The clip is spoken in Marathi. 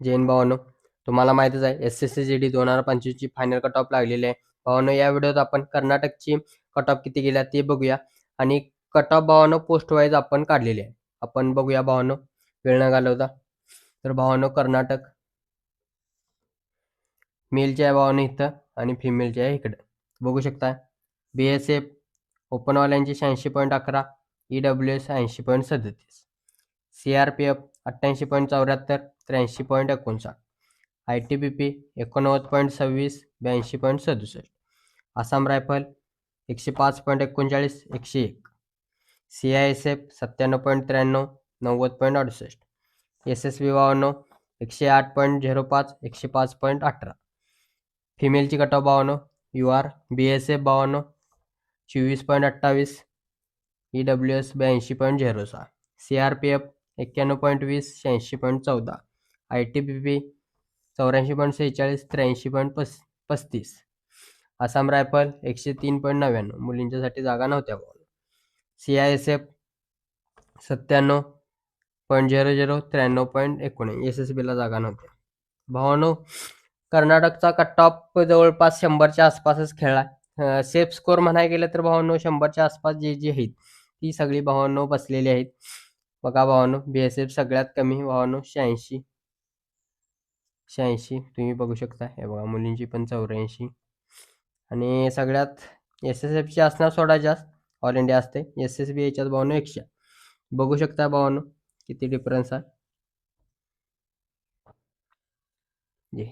जैन भावानो तुम्हाला माहितच आहे S S C G D दोन हजार पंचवीसची फायनल कट ऑफ लागलेली आहे. भावानो या व्हिडिओत आपण कर्नाटकची कट ऑफ किती गेल्या ते बघूया. आणि कट ऑफ भावानो पोस्ट वाईज आपण काढलेली आहे. आपण बघूया भावानो वेळ न घालवता. तर भावानो कर्नाटक. मेलचे आहे भावानो इथं आणि फिमेलचे आहे इकडं. बघू शकता बी एस एफ ओपनवाल्यांची शहाऐंशी पॉईंट अकरा ई डब्ल्यू एस ऐंशी पॉईंट सदतीस. सी आर पी एफ अठ्ठ्याऐंशी पॉईंट चौऱ्याहत्तर त्र्याऐंशी पॉईंट एकोणसाठ. आय टी बी पी एकोणनव्वद पॉईंट सव्वीस ब्याऐंशी पॉईंट सदुसष्ट. आसाम रायफल एकशे पाच पॉईंट एकोणचाळीस एकशे एक. सी आय एस एफ सत्त्याण्णव पॉईंट त्र्याण्णव नव्वद पॉईंट अडुसष्ट. एस एस बी बावन्न एकशे आठ पॉईंट झिरो पाच एकशे पाच पॉईंट अठरा. फिमेलची कटॉप बावन्न U R B S F बावन्न चोवीस पॉईंट अठ्ठावीस ई डब्ल्यू एस ब्याऐंशी पॉईंट झिरो सहा. सी आर पी एफ एक्क्याण्णव पॉईंट वीस शहाऐंशी पॉईंट चौदा. आय टी पी पी चौऱ्याऐंशी पॉईंट सेहेचाळीस त्र्याऐंशी पॉईंट पस पस्तीस. आसाम रायफल एकशे तीन पॉईंट नव्याण्णव. मुलींच्यासाठी जागा नव्हत्या भाऊ सी आय एस एफ सत्त्याण्णव पॉईंट झिरो झिरो त्र्याण्णव पॉईंट एकोणीस. एस एस बीला जागा नव्हत्या. भावानो कर्नाटकचा कट ऑफ जवळपास शंभरच्या आसपासच खेळला सेफ स्कोर म्हणायला गेलं तर भावांनो शंभरच्या आसपास जे जे आहेत ती सगळी भावांनो बसलेली आहेत. बघा भावानो बी एस एफ सगळ्यात कमी भावानो शहाऐंशी. शहाऐंशी तुम्ही बघू शकता. हे बघा मुलींची पण चौऱ्याऐंशी. आणि सगळ्यात एस एस एफची असणार सोडा जास्त. ऑल इंडिया असते. एस एस बी याच्यात भावानो एकशे. बघू शकता भावानो किती डिफरन्स आहे. जी.